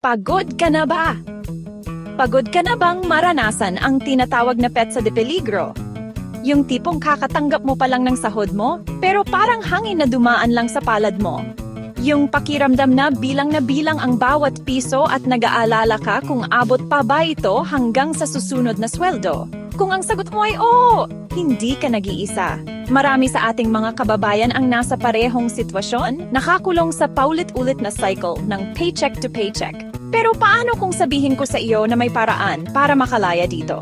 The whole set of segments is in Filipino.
Pagod ka na ba? Pagod ka na bang maranasan ang tinatawag na petsa de peligro? Yung tipong kakatanggap mo pa lang ng sahod mo, pero parang hangin na dumaan lang sa palad mo. Yung pakiramdam na bilang na bilang ang bawat piso at nag-aalala ka kung abot pa ba ito hanggang sa susunod na sweldo. Kung ang sagot mo ay oo, hindi ka nag-iisa. Marami sa ating mga kababayan ang nasa parehong sitwasyon, nakakulong sa paulit-ulit na cycle ng paycheck to paycheck. Pero paano kung sabihin ko sa iyo na may paraan para makalaya dito?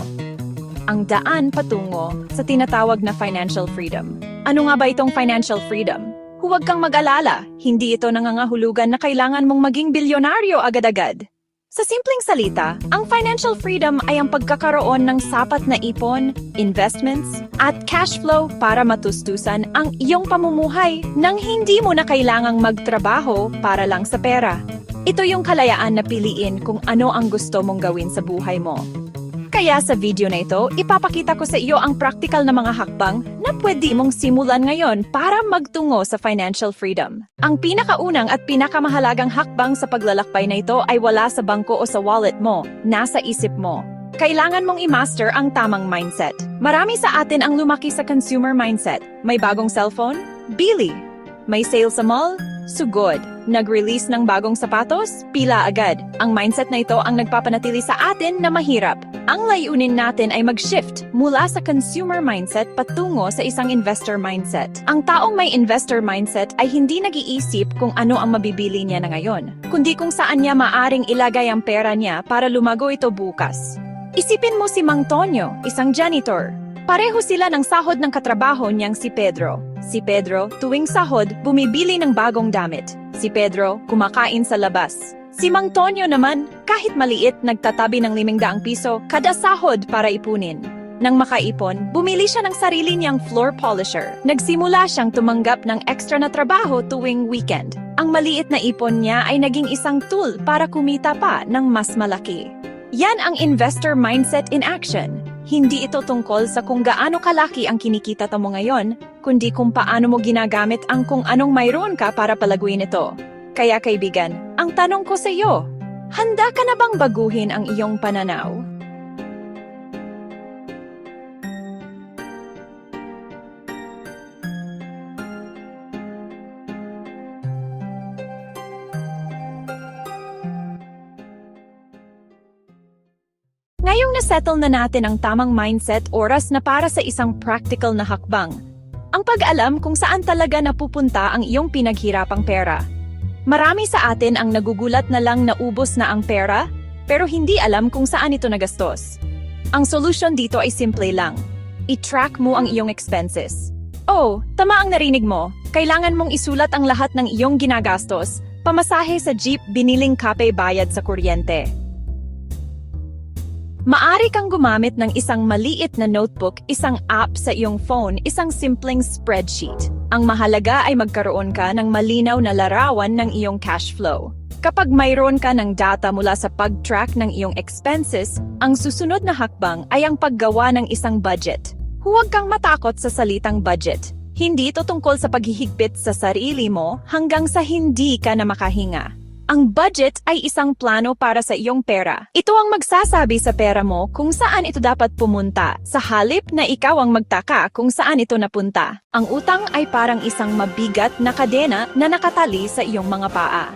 Ang daan patungo sa tinatawag na financial freedom. Ano nga ba itong financial freedom? Huwag kang mag-alala, hindi ito nangangahulugan na kailangan mong maging bilyonaryo agad-agad. Sa simpleng salita, ang financial freedom ay ang pagkakaroon ng sapat na ipon, investments, at cash flow para matustusan ang iyong pamumuhay nang hindi mo na kailangang magtrabaho para lang sa pera. Ito yung kalayaan na piliin kung ano ang gusto mong gawin sa buhay mo. Kaya sa video na ito, ipapakita ko sa iyo ang practical na mga hakbang na pwede mong simulan ngayon para magtungo sa financial freedom. Ang pinakaunang at pinakamahalagang hakbang sa paglalakbay na ito ay wala sa bangko o sa wallet mo, nasa isip mo. Kailangan mong i-master ang tamang mindset. Marami sa atin ang lumaki sa consumer mindset. May bagong cellphone? Bili. May sale sa mall? Sugod. Nag-release ng bagong sapatos? Pila agad. Ang mindset na ito ang nagpapanatili sa atin na mahirap. Ang layunin natin ay mag-shift mula sa consumer mindset patungo sa isang investor mindset. Ang taong may investor mindset ay hindi nag-iisip kung ano ang mabibili niya na ngayon, kundi kung saan niya maaring ilagay ang pera niya para lumago ito bukas. Isipin mo si Mang Tonyo, isang janitor. Pareho sila ng sahod ng katrabaho niyang si Pedro. Si Pedro, tuwing sahod, bumibili ng bagong damit. Si Pedro, kumakain sa labas. Si Mang Tonyo naman, kahit maliit, nagtatabi ng liming daang piso kada sahod para ipunin. Nang makaipon, bumili siya ng sarili niyang floor polisher. Nagsimula siyang tumanggap ng extra na trabaho tuwing weekend. Ang maliit na ipon niya ay naging isang tool para kumita pa ng mas malaki. Yan ang investor mindset in action. Hindi ito tungkol sa kung gaano kalaki ang kinikita mo ngayon, kundi kung paano mo ginagamit ang kung anong mayroon ka para palaguin ito. Kaya kaibigan, ang tanong ko sa iyo, handa ka na bang baguhin ang iyong pananaw? Ngayong nasettle na natin ang tamang mindset, oras na para sa isang practical na hakbang. Ang pag-alam kung saan talaga napupunta ang iyong pinaghirapang pera. Marami sa atin ang nagugulat na lang naubos na ang pera, pero hindi alam kung saan ito nagastos. Ang solusyon dito ay simple lang. I-track mo ang iyong expenses. Oh, tama ang narinig mo. Kailangan mong isulat ang lahat ng iyong ginagastos. Pamasahe sa jeep, biniling kape bayad sa kuryente. Maari kang gumamit ng isang maliit na notebook, isang app sa iyong phone, isang simpleng spreadsheet. Ang mahalaga ay magkaroon ka ng malinaw na larawan ng iyong cash flow. Kapag mayroon ka ng data mula sa pag-track ng iyong expenses, ang susunod na hakbang ay ang paggawa ng isang budget. Huwag kang matakot sa salitang budget. Hindi ito tungkol sa paghihigpit sa sarili mo hanggang sa hindi ka na makahinga. Ang budget ay isang plano para sa iyong pera. Ito ang magsasabi sa pera mo kung saan ito dapat pumunta, sa halip na ikaw ang magtaka kung saan ito napunta. Ang utang ay parang isang mabigat na kadena na nakatali sa iyong mga paa.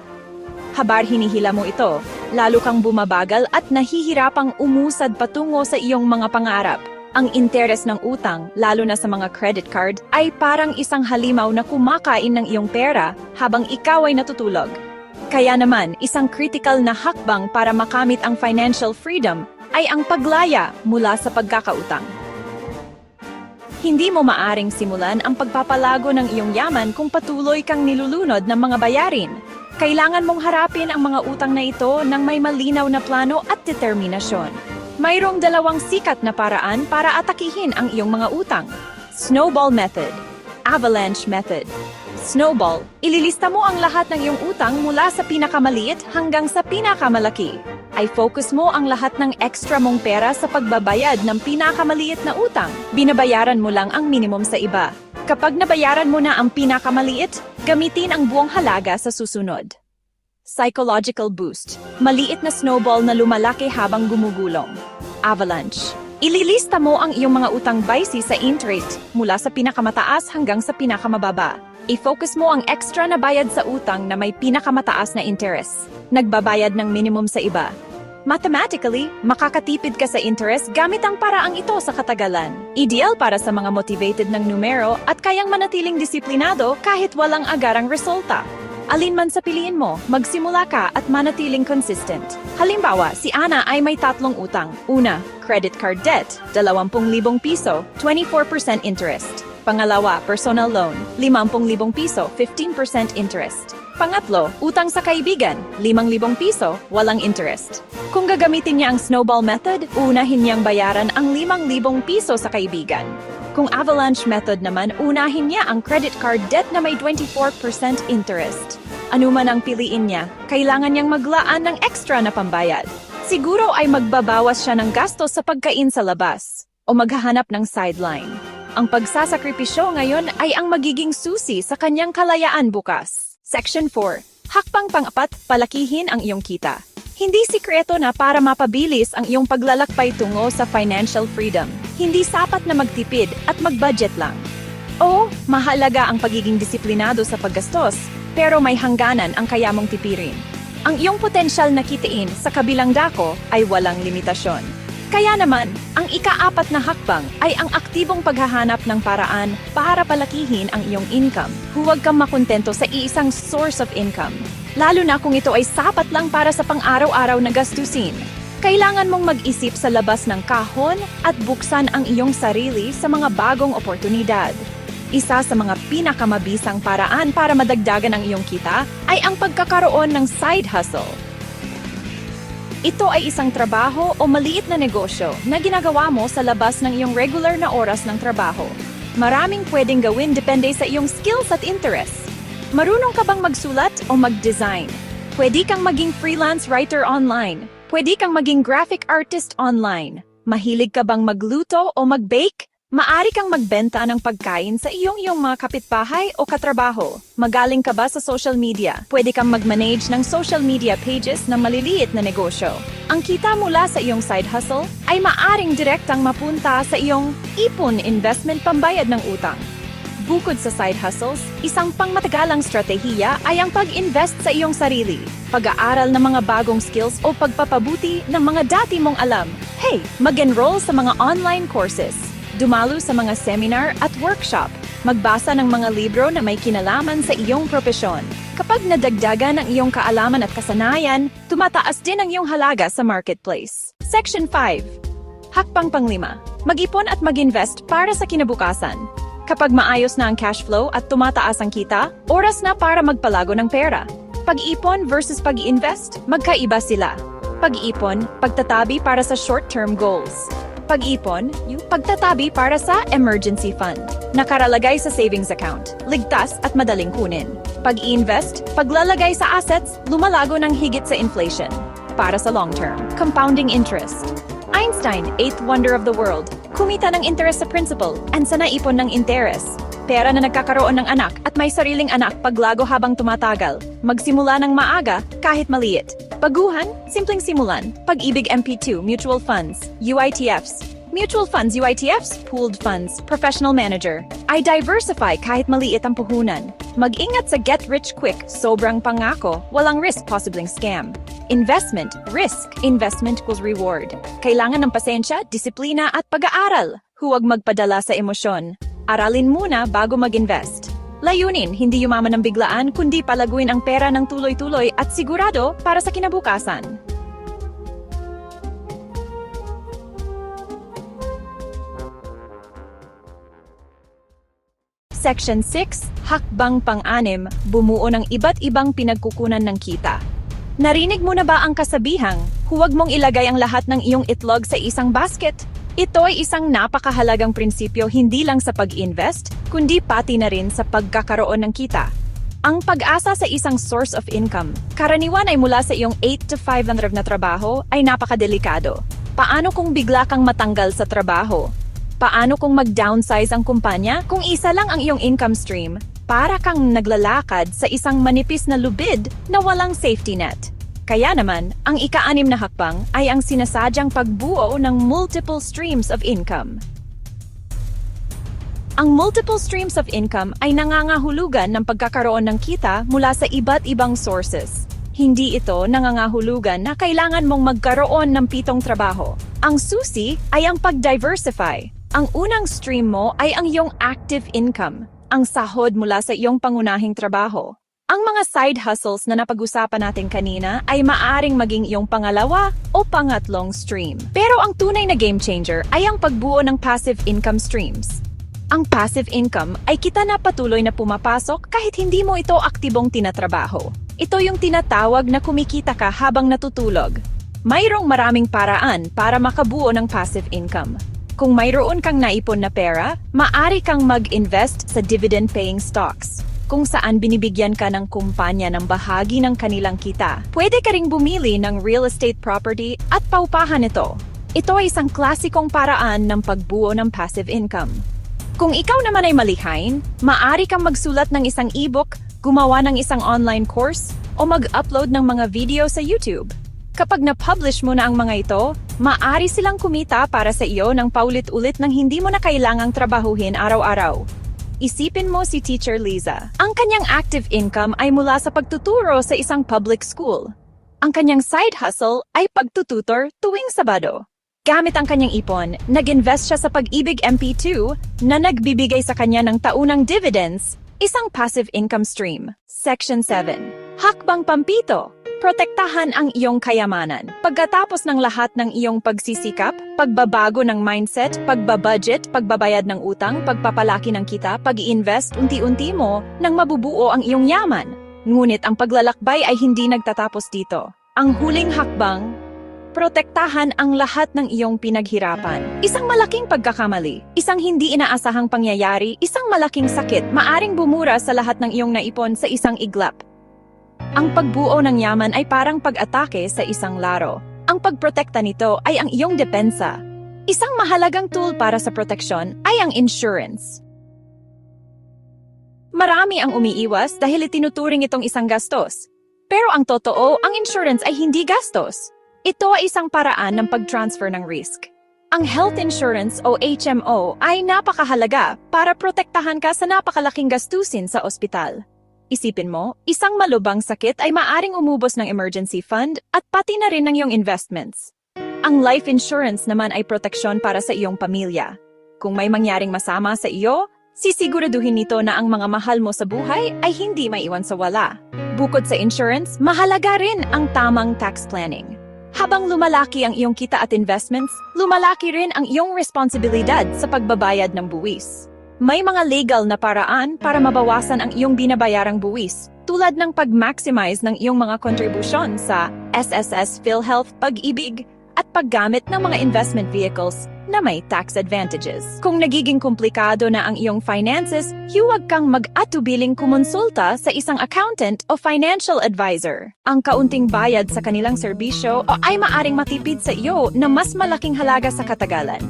Habar hinihila mo ito, lalo kang bumabagal at nahihirapang umusad patungo sa iyong mga pangarap. Ang interes ng utang, lalo na sa mga credit card, ay parang isang halimaw na kumakain ng iyong pera habang ikaw ay natutulog. Kaya naman, isang critical na hakbang para makamit ang financial freedom ay ang paglaya mula sa pagkakautang. Hindi mo maaring simulan ang pagpapalago ng iyong yaman kung patuloy kang nilulunod ng mga bayarin. Kailangan mong harapin ang mga utang na ito ng may malinaw na plano at determinasyon. Mayroong dalawang sikat na paraan para atakihin ang iyong mga utang. Snowball Method, Avalanche Method. Snowball, ililista mo ang lahat ng iyong utang mula sa pinakamaliit hanggang sa pinakamalaki. Ay focus mo ang lahat ng extra mong pera sa pagbabayad ng pinakamaliit na utang. Binabayaran mo lang ang minimum sa iba. Kapag nabayaran mo na ang pinakamaliit, gamitin ang buong halaga sa susunod. Psychological boost. Maliit na snowball na lumalaki habang gumugulong. Avalanche. Ililista mo ang iyong mga utang base sa interest mula sa pinakamataas hanggang sa pinakamababa. I-focus mo ang extra na bayad sa utang na may pinakamataas na interest. Nagbabayad ng minimum sa iba. Mathematically, makakatipid ka sa interest gamit ang paraang ito sa katagalan. Ideal para sa mga motivated ng numero at kayang manatiling disiplinado kahit walang agarang resulta. Alin man sa piliin mo, magsimula ka at manatiling consistent. Halimbawa, si Ana ay may tatlong utang. Una, credit card debt, 20,000 piso, 24% interest. Pangalawa, personal loan, 50,000 piso, 15% interest. Pangatlo, utang sa kaibigan, 5,000 piso, walang interest. Kung gagamitin niya ang snowball method, unahin niyang bayaran ang 5,000 piso sa kaibigan. Kung avalanche method naman, unahin niya ang credit card debt na may 24% interest. Ano man ang piliin niya, kailangan niyang maglaan ng extra na pambayad. Siguro ay magbabawas siya ng gastos sa pagkain sa labas o maghahanap ng sideline. Ang pagsasakripisyo ngayon ay ang magiging susi sa kanyang kalayaan bukas. Section 4. Hakbang pang-apat, palakihin ang iyong kita. Hindi sikreto na para mapabilis ang iyong paglalakbay tungo sa financial freedom. Hindi sapat na magtipid at mag-budget lang. Oo, mahalaga ang pagiging disiplinado sa paggastos, pero may hangganan ang kaya mong tipirin. Ang iyong potensyal na kitiin sa kabilang dako ay walang limitasyon. Kaya naman, ang ikaapat na hakbang ay ang aktibong paghahanap ng paraan para palakihin ang iyong income. Huwag kang makontento sa iisang source of income. Lalo na kung ito ay sapat lang para sa pang-araw-araw na gastusin. Kailangan mong mag-isip sa labas ng kahon at buksan ang iyong sarili sa mga bagong oportunidad. Isa sa mga pinakamabisang paraan para madagdagan ang iyong kita ay ang pagkakaroon ng side hustle. Ito ay isang trabaho o maliit na negosyo na ginagawa mo sa labas ng iyong regular na oras ng trabaho. Maraming pwedeng gawin depende sa iyong skills at interests. Marunong ka bang magsulat o mag-design? Pwede kang maging freelance writer online. Pwede kang maging graphic artist online. Mahilig ka bang magluto o mag-bake? Maari kang magbenta ng pagkain sa iyong iyong mga kapitbahay o katrabaho. Magaling ka ba sa social media? Pwede kang mag-manage ng social media pages ng maliliit na negosyo. Ang kita mula sa iyong side hustle ay maaring direktang mapunta sa iyong ipon investment pambayad ng utang. Bukod sa side hustles, isang pangmatagalang strategiya ay ang pag-invest sa iyong sarili, pag-aaral ng mga bagong skills o pagpapabuti ng mga dati mong alam. Hey, mag-enroll sa mga online courses dumalo sa mga seminar at workshop, magbasa ng mga libro na may kinalaman sa iyong propesyon. Kapag nadagdagan ang iyong kaalaman at kasanayan, tumataas din ang iyong halaga sa marketplace. Section 5. Hakbang panglima. Mag-ipon at mag-invest para sa kinabukasan. Kapag maayos na ang cash flow at tumataas ang kita, oras na para magpalago ng pera. Pag-ipon versus pag-invest, magkaiba sila. Pag-ipon, pagtatabi para sa short-term goals pag-ipon, yung pagtatabi para sa emergency fund. Nakaralagay sa savings account, ligtas at madaling kunin. Pag-invest, paglalagay sa assets, lumalago ng higit sa inflation. Para sa long term, compounding interest. Einstein, eighth wonder of the world, kumita ng interest sa principal and sa naipon ng interest. Pera na nagkakaroon ng anak at may sariling anak paglago habang tumatagal. Magsimula ng maaga kahit maliit. Baguhan, simpleng simulan. Pag-ibig MP2, mutual funds, UITFs. Mutual funds, UITFs, pooled funds, professional manager. I diversify kahit maliit ang puhunan. Mag-ingat sa get rich quick, sobrang pangako, walang risk possibling scam. Investment, risk, investment equals reward. Kailangan ng pasensya, disiplina at pag-aaral. Huwag magpadala sa emosyon. Aralin muna bago mag-invest. Layunin, hindi yumaman ng biglaan kundi palaguin ang pera ng tuloy-tuloy at sigurado para sa kinabukasan. Section 6, Hakbang Pang-anim, bumuo ng iba't ibang pinagkukunan ng kita. Narinig mo na ba ang kasabihang, huwag mong ilagay ang lahat ng iyong itlog sa isang basket? Ito ay isang napakahalagang prinsipyo hindi lang sa pag-invest, kundi pati na rin sa pagkakaroon ng kita. Ang pag-asa sa isang source of income, karaniwan ay mula sa iyong 8 to 500 na trabaho ay napakadelikado. Paano kung bigla kang matanggal sa trabaho? Paano kung mag-downsize ang kumpanya kung isa lang ang iyong income stream? para kang naglalakad sa isang manipis na lubid na walang safety net. Kaya naman, ang ika-anim na hakbang ay ang sinasadyang pagbuo ng multiple streams of income. Ang multiple streams of income ay nangangahulugan ng pagkakaroon ng kita mula sa iba't ibang sources. Hindi ito nangangahulugan na kailangan mong magkaroon ng pitong trabaho. Ang susi ay ang pag-diversify. Ang unang stream mo ay ang iyong active income, ang sahod mula sa iyong pangunahing trabaho. Ang mga side hustles na napag-usapan natin kanina ay maaring maging iyong pangalawa o pangatlong stream. Pero ang tunay na game changer ay ang pagbuo ng passive income streams. Ang passive income ay kita na patuloy na pumapasok kahit hindi mo ito aktibong tinatrabaho. Ito yung tinatawag na kumikita ka habang natutulog. Mayroong maraming paraan para makabuo ng passive income. Kung mayroon kang naipon na pera, maari kang mag-invest sa dividend-paying stocks kung saan binibigyan ka ng kumpanya ng bahagi ng kanilang kita. Pwede ka ring bumili ng real estate property at paupahan ito. Ito ay isang klasikong paraan ng pagbuo ng passive income. Kung ikaw naman ay malihain, maari kang magsulat ng isang ebook, gumawa ng isang online course, o mag-upload ng mga video sa YouTube. Kapag na-publish mo na ang mga ito, maari silang kumita para sa iyo ng paulit-ulit nang hindi mo na kailangang trabahuhin araw-araw. Isipin mo si Teacher Liza. Ang kanyang active income ay mula sa pagtuturo sa isang public school. Ang kanyang side hustle ay pagtututor tuwing Sabado. Gamit ang kanyang ipon, nag-invest siya sa Pag-ibig MP2 na nagbibigay sa kanya ng taunang dividends, isang passive income stream. Section 7. Hakbang Pampito. Protektahan ang iyong kayamanan. Pagkatapos ng lahat ng iyong pagsisikap, pagbabago ng mindset, pagbabudget, pagbabayad ng utang, pagpapalaki ng kita, pag-i-invest unti-unti mo nang mabubuo ang iyong yaman. Ngunit ang paglalakbay ay hindi nagtatapos dito. Ang huling hakbang, protektahan ang lahat ng iyong pinaghirapan. Isang malaking pagkakamali, isang hindi inaasahang pangyayari, isang malaking sakit, maaring bumura sa lahat ng iyong naipon sa isang iglap. Ang pagbuo ng yaman ay parang pag-atake sa isang laro. Ang pagprotekta nito ay ang iyong depensa. Isang mahalagang tool para sa proteksyon ay ang insurance. Marami ang umiiwas dahil itinuturing itong isang gastos. Pero ang totoo, ang insurance ay hindi gastos. Ito ay isang paraan ng pag-transfer ng risk. Ang health insurance o HMO ay napakahalaga para protektahan ka sa napakalaking gastusin sa ospital. Isipin mo, isang malubang sakit ay maaring umubos ng emergency fund at pati na rin ng iyong investments. Ang life insurance naman ay proteksyon para sa iyong pamilya. Kung may mangyaring masama sa iyo, sisiguraduhin nito na ang mga mahal mo sa buhay ay hindi maiwan sa wala. Bukod sa insurance, mahalaga rin ang tamang tax planning. Habang lumalaki ang iyong kita at investments, lumalaki rin ang iyong responsibilidad sa pagbabayad ng buwis. May mga legal na paraan para mabawasan ang iyong binabayarang buwis, tulad ng pag-maximize ng iyong mga kontribusyon sa SSS PhilHealth Pag-ibig at paggamit ng mga investment vehicles na may tax advantages. Kung nagiging komplikado na ang iyong finances, huwag kang mag-atubiling kumonsulta sa isang accountant o financial advisor. Ang kaunting bayad sa kanilang serbisyo o ay maaring matipid sa iyo na mas malaking halaga sa katagalan.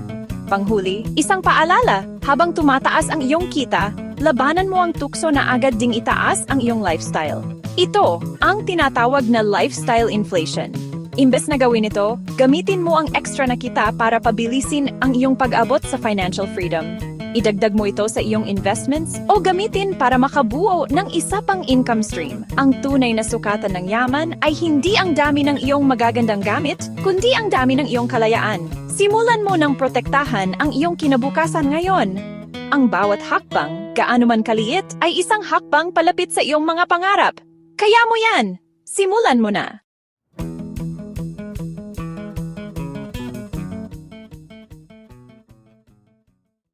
Panghuli, isang paalala, habang tumataas ang iyong kita, labanan mo ang tukso na agad ding itaas ang iyong lifestyle. Ito ang tinatawag na lifestyle inflation. Imbes na gawin ito, gamitin mo ang extra na kita para pabilisin ang iyong pag-abot sa financial freedom. Idagdag mo ito sa iyong investments o gamitin para makabuo ng isa pang income stream. Ang tunay na sukatan ng yaman ay hindi ang dami ng iyong magagandang gamit, kundi ang dami ng iyong kalayaan. Simulan mo ng protektahan ang iyong kinabukasan ngayon. Ang bawat hakbang, gaano man kaliit, ay isang hakbang palapit sa iyong mga pangarap. Kaya mo yan! Simulan mo na!